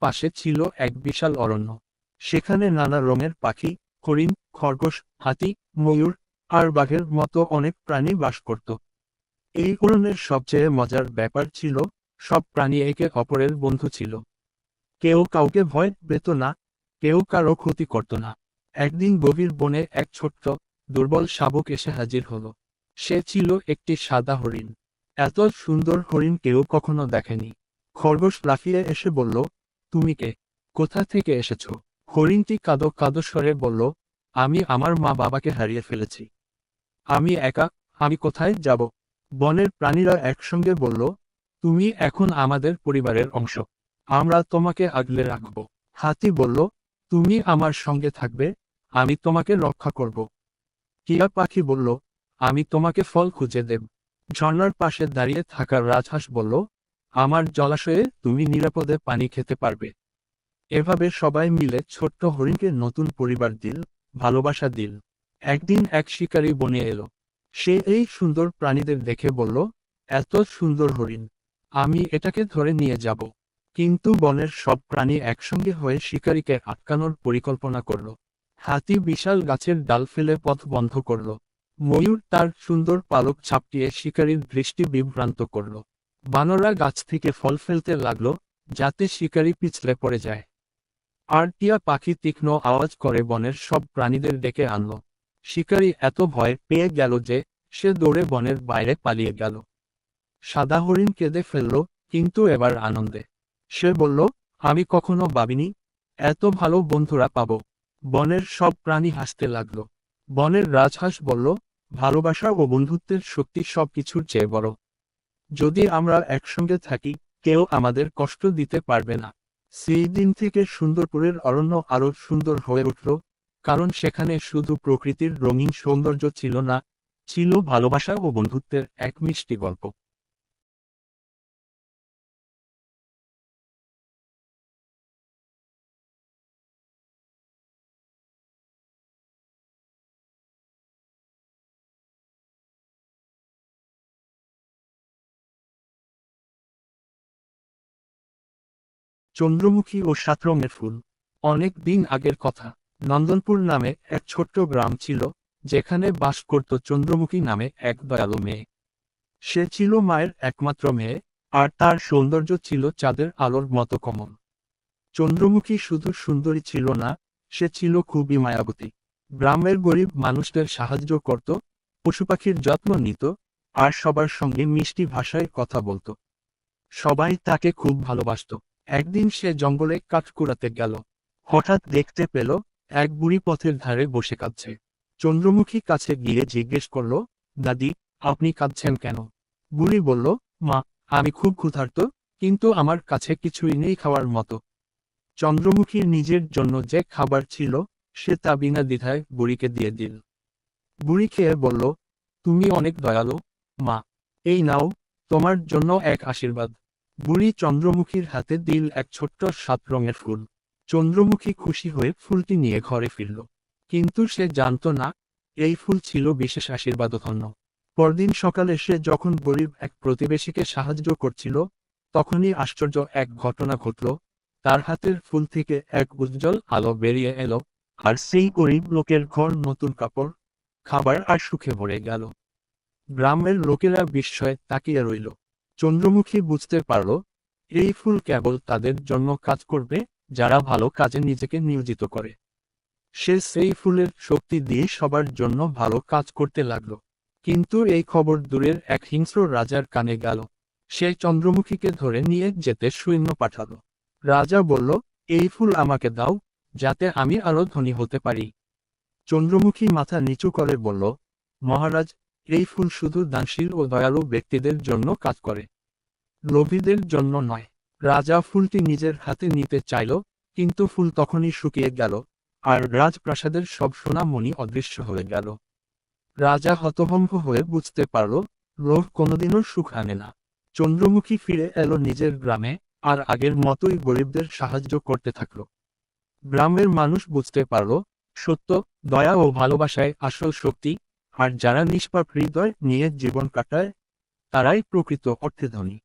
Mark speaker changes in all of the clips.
Speaker 1: পাশে ছিল এক বিশাল অরণ্য। সেখানে নানা রঙের পাখি, হরিণ, খরগোশ, হাতি, ময়ূর আর বাঘের মতো অনেক প্রাণী বাস করত। এই অরণ্যের সবচেয়ে মজার ব্যাপার ছিল, সব প্রাণী একে অপরের বন্ধু ছিল। কেউ কাউকে ভয় পেত না, কেউ কারও ক্ষতি করত না। একদিন গভীর বনে এক ছোট্ট, দুর্বল শাবক এসে হাজির হলো। সে ছিল একটি সাদা হরিণ। এত সুন্দর হরিণ কেউ কখনো দেখেনি। খরগোশ লাফিয়ে এসে বলল তুমি কে? কোথা থেকে এসেছ? হরিণটি কাদো কাদো স্বরে বলল, আমি আমার মা বাবাকে হারিয়ে ফেলেছি। আমি একা, আমি কোথায় যাব? বনের প্রাণীরা একসঙ্গে বলল, তুমি এখন আমাদের পরিবারের অংশ। আমরা তোমাকে আগলে রাখব। হাতি বলল, তুমি আমার সঙ্গে থাকবে, আমি তোমাকে রক্ষা করব। কিয়া পাখি বলল, আমি তোমাকে ফল খুঁজে দেব। ঝর্ণার পাশে দাঁড়িয়ে থাকার রাজহাঁস বলল আমার জলাশয়ে তুমি নিরাপদে পানি খেতে পারবে। এভাবে সবাই মিলে ছোট্ট হরিণকে নতুন পরিবার দিল, ভালোবাসা দিল। একদিন এক শিকারী বনে এলো। সে এই সুন্দর প্রাণীদের দেখে বলল, এত সুন্দর হরিণ, আমি এটাকে ধরে নিয়ে যাব। কিন্তু বনের সব প্রাণী একসঙ্গে হয়ে শিকারীকে আটকানোর পরিকল্পনা করল। হাতি বিশাল গাছের ডাল ফেলে পথ বন্ধ করল। ময়ূর তার সুন্দর পালক ছাপটিয়ে শিকারীর দৃষ্টি বিভ্রান্ত করল। বানরা গাছ থেকে ফল ফেলতে লাগল, যাতে শিকারী পিছলে পড়ে যায়। আর টিয়া পাখি তীক্ষ্ণ আওয়াজ করে বনের সব প্রাণীদের ডেকে আনল। শিকারী এত ভয় পেয়ে গেল যে, সে দৌড়ে বনের বাইরে পালিয়ে গেল। সাদা হরিণ কেঁদে ফেলল, কিন্তু এবার আনন্দে। সে বলল, আমি কখনো ভাবিনি, এত ভালো বন্ধুরা পাব। বনের সব প্রাণী হাসতে লাগল। বনের রাজহাঁস বলল, ভালোবাসা ও বন্ধুত্বের শক্তি সবকিছুর চেয়ে বড়। যদি আমরা একসঙ্গে থাকি, কেউ আমাদের কষ্ট দিতে পারবে না। সেই দিন থেকে সুন্দরপুরের অরণ্য আরও সুন্দর হয়ে উঠল, কারণ সেখানে শুধু প্রকৃতির রঙিন সৌন্দর্য ছিল না, ছিল ভালোবাসা ও বন্ধুত্বের এক মিষ্টি গল্প। চন্দ্রমুখী ও সাত রঙের ফুল। অনেক দিন আগের কথা। নন্দনপুর নামে এক ছোট্ট গ্রাম ছিল, যেখানে বাস করত চন্দ্রমুখী নামে এক দয়ালু মেয়ে। সে ছিল মায়ের একমাত্র মেয়ে, আর তার সৌন্দর্য ছিল চাঁদের আলোর মতো কমন চন্দ্রমুখী শুধু সুন্দরী ছিল না, সে ছিল খুবই মায়াবতী। গ্রামের গরিব মানুষদের সাহায্য করত পশু পাখির যত্ন নিত, আর সবার সঙ্গে মিষ্টি ভাষায় কথা বলতো। সবাই তাকে খুব ভালোবাসত। একদিন সে জঙ্গলে কাঠ কুড়াতে গেল। হঠাৎ দেখতে পেল, এক বুড়ি পথের ধারে বসে কাঁদছে। চন্দ্রমুখী কাছে গিয়ে জিজ্ঞেস করল, দাদি, আপনি কাঁদছেন কেন? বুড়ি বলল, মা, আমি খুব ক্ষুধার্ত, কিন্তু আমার কাছে কিছুই নেই খাওয়ার মতো। চন্দ্রমুখীর নিজের জন্য যে খাবার ছিল, সে তা বিনা দ্বিধায় বুড়িকে দিয়ে দিল। বুড়ি খেয়ে বলল, তুমি অনেক দয়ালু, মা, এই নাও, তোমার জন্য এক আশীর্বাদ। বুড়ি চন্দ্রমুখীর হাতে দিল এক ছোট্ট সাত রঙের ফুল। চন্দ্রমুখী খুশি হয়ে ফুলটি নিয়ে ঘরে ফিরল। কিন্তু সে জানত না, এই ফুল ছিল বিশেষ আশীর্বাদ ধন্য পরদিন সকালে সে যখন গরিব এক প্রতিবেশীকে সাহায্য করছিল, তখনই আশ্চর্য এক ঘটনা ঘটল। তার হাতের ফুল থেকে এক উজ্জ্বল আলো বেরিয়ে এলো, আর সেই গরিব লোকের ঘর নতুন কাপড়, খাবার আর সুখে ভরে গেল। গ্রামের লোকেরা বিস্ময়ে তাকিয়ে রইল। চন্দ্রমুখী বুঝতে পারল, এই ফুল কেবল তাদের জন্য কাজ করবে, যারা ভালো কাজে নিজেকে নিয়োজিত করে। সে সেই ফুলের শক্তি দিয়ে সবার জন্য ভালো কাজ করতে লাগল। কিন্তু এই খবর দূরের এক হিংস্র রাজার কানে গেল। সে চন্দ্রমুখীকে ধরে নিয়ে যেতে সৈন্য পাঠালো। রাজা বলল, এই ফুল আমাকে দাও, যাতে আমি আরও ধনী হতে পারি। চন্দ্রমুখী মাথা নিচু করে বলল, মহারাজ, এই ফুল শুধু দানশীল ও দয়ালু ব্যক্তিদের জন্য কাজ করে। লোভীদের জন্য নয়। রাজা ফুলটি নিজের হাতে নিতে চাইল, কিন্তু ফুল তখনই শুকিয়ে গেল, আর রাজপ্রাসাদের সব সোনামণি অদৃশ্য হয়ে গেল। রাজা হতভম্ব হয়ে বুঝতে পারল, লোভ কোনোদিনও সুখ আনে না। চন্দ্রমুখী ফিরে এলো নিজের গ্রামে, আর আগের মতোই গরিবদের সাহায্য করতে থাকল। গ্রামের মানুষ বুঝতে পারল, সত্য, দয়া ও ভালোবাসায় আসল শক্তি, আর যারা নিষ্পাপ হৃদয় নিয়ে জীবন কাটায়, তারাই প্রকৃত অর্থে ধনী।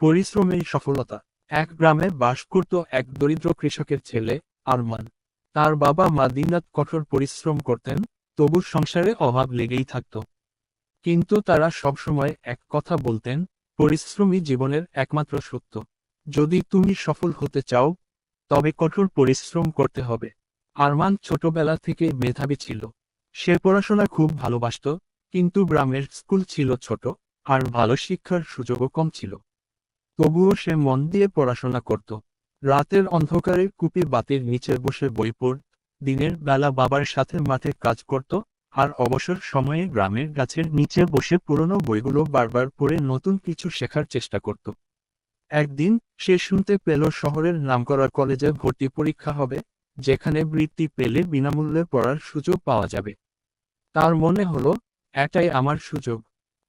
Speaker 1: পরিশ্রমেই সফলতা। এক গ্রামে বাস করত এক দরিদ্র কৃষকের ছেলে, আরমান। তার বাবা মা দিনরাত কঠোর পরিশ্রম করতেন, তবু সংসারে অভাব লেগেই থাকত। কিন্তু তারা সবসময় এক কথা বলতেন পরিশ্রমী জীবনের একমাত্র সত্য। যদি তুমি সফল হতে চাও, তবে কঠোর পরিশ্রম করতে হবে। আরমান ছোটবেলা থেকে মেধাবী ছিল। সে পড়াশোনা খুব ভালোবাসত, কিন্তু গ্রামের স্কুল ছিল ছোট, আর ভালো শিক্ষার সুযোগও কম ছিল। তবুও সে মন দিয়ে পড়াশোনা করত। রাতের অন্ধকারে কুপি বাতির নিচে বসে বই পড়, দিনের বেলা বাবার সাথে মাঠে কাজ করত, আর অবসর সময়ে গ্রামের গাছের নিচে বসে পুরনো বইগুলো বারবার পড়ে নতুন কিছু শেখার চেষ্টা করত। একদিন সে শুনতে পেল শহরের নামকরা কলেজে ভর্তি পরীক্ষা হবে, যেখানে বৃত্তি পেলে বিনামূল্যে পড়ার সুযোগ পাওয়া যাবে। তার মনে হলো, এটাই আমার সুযোগ।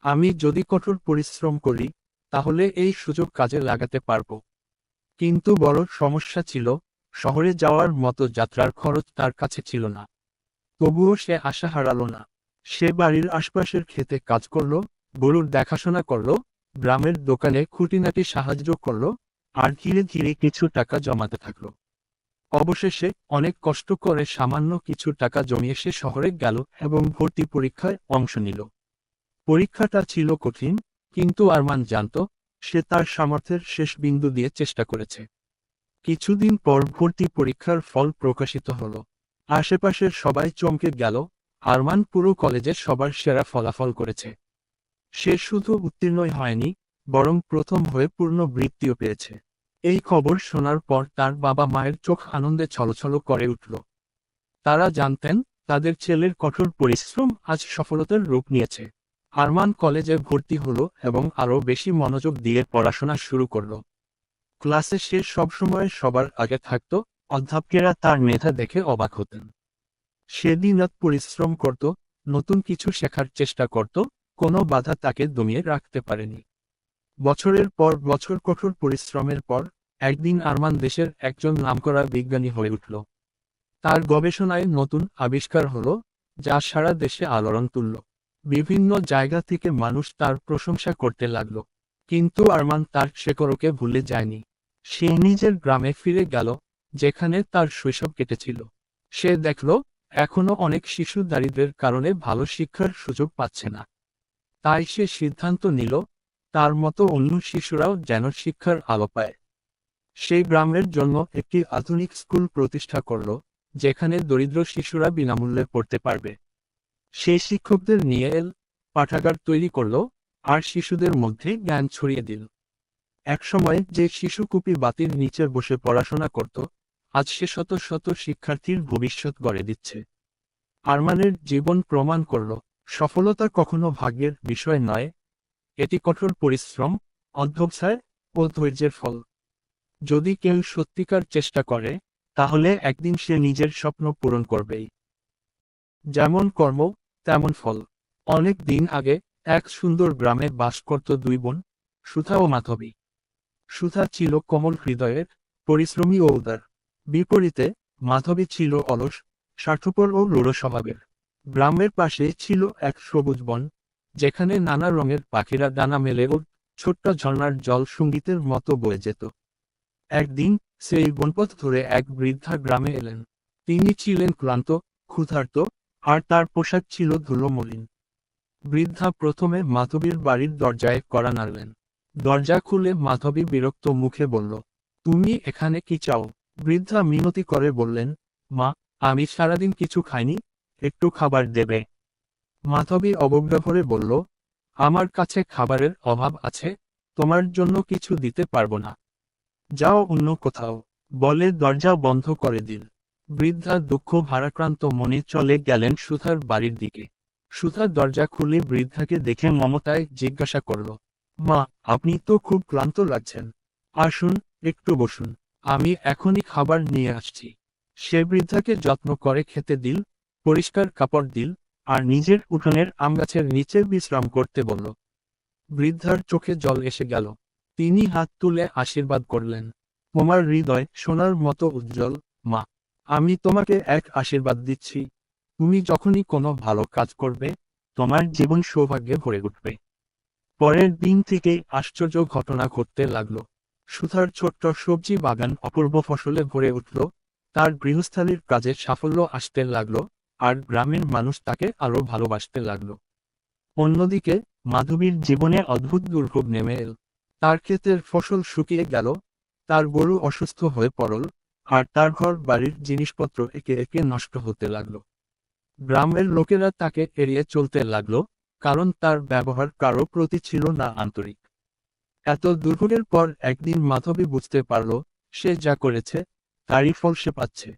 Speaker 1: আমি যদি কঠোর পরিশ্রম করি তাহলে এই সুযোগ কাজে লাগাতে পারব। কিন্তু বড় সমস্যা ছিল, শহরে যাওয়ার মতো যাত্রার খরচ তার কাছে ছিল না। তবুও সে আশা হারালো না। সে বাড়ির আশপাশের খেতে কাজ করল, গরুর দেখাশোনা করল, গ্রামের দোকানে খুঁটিনাটি সাহায্য করল, আর ধীরে ধীরে কিছু টাকা জমাতে থাকল। অবশেষে অনেক কষ্ট করে সামান্য কিছু টাকা জমিয়ে সে শহরে গেল এবং ভর্তি পরীক্ষায় অংশ নিল। পরীক্ষাটা ছিল কঠিন কিন্তু আরমান জানত, সে তার সামর্থ্যের শেষ বিন্দু দিয়ে চেষ্টা করেছে। কিছুদিন পর ভর্তি পরীক্ষার ফল প্রকাশিত হল। আশেপাশের সবাই চমকে গেল, আরমান পুরো কলেজে সবার সেরা ফলাফল করেছে। সে শুধু উত্তীর্ণই হয়নি, বরং প্রথম হয়ে পূর্ণ বৃত্তিও পেয়েছে। এই খবর শোনার পর তার বাবা মায়ের চোখ আনন্দে ছলছল করে উঠল। তারা জানতেন, তাদের ছেলের কঠোর পরিশ্রম আজ সফলতার রূপ নিয়েছে। আরমান কলেজে ভর্তি হলো এবং আরও বেশি মনোযোগ দিয়ে পড়াশোনা শুরু করল। ক্লাসে সে সবসময় সবার আগে থাকত, অধ্যাপকেরা তার মেধা দেখে অবাক হতেন। সে দিনরাত পরিশ্রম করত, নতুন কিছু শেখার চেষ্টা করত, কোনো বাধা তাকে দমিয়ে রাখতে পারেনি। বছরের পর বছর কঠোর পরিশ্রমের পর একদিন আরমান দেশের একজন নামকরা বিজ্ঞানী হয়ে উঠল। তার গবেষণায় নতুন আবিষ্কার হল, যা সারা দেশে আলোড়ন তুলল। বিভিন্ন জায়গা থেকে মানুষ তার প্রশংসা করতে লাগল। কিন্তু আরমান তার শেকরকে ভুলে যায়নি। সে নিজের গ্রামে ফিরে গেল, যেখানে তার শৈশব কেটেছিল। সে দেখল, এখনও অনেক শিশু দারিদ্রের কারণে ভালো শিক্ষার সুযোগ পাচ্ছে না। তাই সে সিদ্ধান্ত নিল, তার মতো অন্য শিশুরাও যেন শিক্ষার আলো পায়। সেই গ্রামের জন্য একটি আধুনিক স্কুল প্রতিষ্ঠা করল, যেখানে দরিদ্র শিশুরা বিনামূল্যে পড়তে পারবে। সেই শিক্ষকদের নিয়ে এল, পাঠাগার তৈরি করল, আর শিশুদের মধ্যে জ্ঞান ছড়িয়ে দিল। একসময় যে শিশু কুপি বাতির নিচে বসে পড়াশোনা করত, আজ সে শত শত শিক্ষার্থীর ভবিষ্যৎ গড়ে দিচ্ছে। আরমানের জীবন প্রমাণ করল, সফলতা কখনো ভাগ্যের বিষয় নয়। এটি কঠোর পরিশ্রম, অধ্যবসায় ও ধৈর্যের ফল। যদি কেউ সত্যিকার চেষ্টা করে, তাহলে একদিন সে নিজের স্বপ্ন পূরণ করবেই। যেমন কর্ম তেমন ফল। অনেক দিন আগে এক সুন্দর গ্রামে বাস করত দুই বোন সুথা ও মাধবী। সুথা ছিল কোমল হৃদয়ের, পরিশ্রমী ও উদার। বিপরীতে মাধবী ছিল অলস, স্বার্থপর ও রূঢ় স্বভাবের। গ্রামের পাশে ছিল এক সবুজ বন, যেখানে নানা রঙের পাখিরা দানা মেলে ও ছোট্ট ঝর্ণার জল সঙ্গীতের মতো বয়ে যেত। একদিন সেই বনপথ ধরে এক বৃদ্ধা গ্রামে এলেন। তিনি ছিলেন ক্লান্ত, ক্ষুধার্ত আর তার পোশাক ছিল ধুলোমলিন। বৃদ্ধা প্রথমে মাধবীর বাড়ির দরজায় কড়া নাড়লেন। দরজা খুলে মাধবী বিরক্ত মুখে বলল, তুমি এখানে কি চাও? বৃদ্ধা মিনতি করে বললেন, মা, আমি সারাদিন কিছু খাইনি, একটু খাবার দেবে। মাধবী অবজ্ঞা বলল, আমার কাছে খাবারের অভাব আছে, তোমার জন্য কিছু দিতে পারব না। যাও অন্য কোথাও। বলে দরজা বন্ধ করে দিল। বৃদ্ধা দুঃখ ভারাক্রান্ত মনে চলে গেলেন সুথার বাড়ির দিকে। সুধার দরজা খুলে বৃদ্ধাকে দেখে মমতায় জিজ্ঞাসা করল, মা, আপনি তো খুব ক্লান্ত লাগছেন। আসুন, একটু বসুন। আমি এখনই খাবার নিয়ে আসছি। সে বৃদ্ধাকে যত্ন করে খেতে দিল, পরিষ্কার কাপড় দিল, আর নিজের উঠোনের আমগাছের নিচে বিশ্রাম করতে বলল। বৃদ্ধার চোখে জল এসে গেল। তিনি হাত তুলে আশীর্বাদ করলেন। তোমার হৃদয় সোনার মতো উজ্জ্বল, মা। আমি তোমাকে এক আশীর্বাদ দিচ্ছি। তুমি যখনই কোনো ভালো কাজ করবে, তোমার জীবন সৌভাগ্যে ভরে উঠবে। পরের দিন থেকেই আশ্চর্য ঘটনা ঘটতে লাগল। সুথার ছোট্ট সবজি বাগান অপূর্ব ফসলে ভরে উঠল। তার গৃহস্থালীর কাজে সাফল্য আসতে লাগল আর গ্রামের মানুষ তাকে আরও ভালোবাসতে লাগল। অন্যদিকে, মাধবীর জীবনে অদ্ভুত দুর্ভোগ নেমে এল। তার ক্ষেতের ফসল শুকিয়ে গেল। তার গরু অসুস্থ হয়ে পড়ল। আর তার ঘর, বাড়ির জিনিসপত্র একে একে নষ্ট হতে লাগল। গ্রামের লোকেরা তাকে এড়িয়ে চলতে লাগল, কারণ তার ব্যবহার কারও প্রতি ছিল না আন্তরিক। এত দুর্ভোগের পর একদিন মাধবী বুঝতে পারল, সে যা করেছে, তারই ফল সে পাচ্ছে।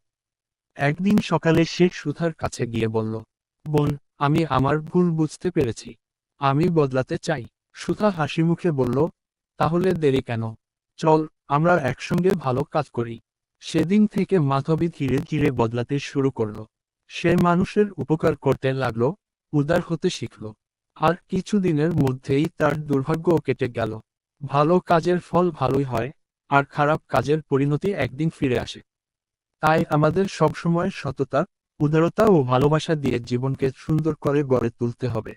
Speaker 1: একদিন সকালে সে সুধার কাছে গিয়ে বলল, বোন, আমি আমার ভুল বুঝতে পেরেছি। আমি বদলাতে চাই। সুধা হাসি মুখে বলল, তাহলে দেরি কেন? চল, আমরা একসঙ্গে ভালো কাজ করি। সেদিন থেকে মাধবী ধীরে ধীরে বদলাতে শুরু করল। সে মানুষের উপকার করতে লাগল, উদার হতে শিখল। আর কিছুদিনের মধ্যেই তার দুর্ভাগ্য কেটে গেল। ভালো কাজের ফল ভালোই হয়, আর খারাপ কাজের পরিণতি একদিন ফিরে আসে। তাই আমাদের সবসময় সততা, উদারতা ও ভালোবাসা দিয়ে জীবনকে সুন্দর করে গড়ে তুলতে হবে।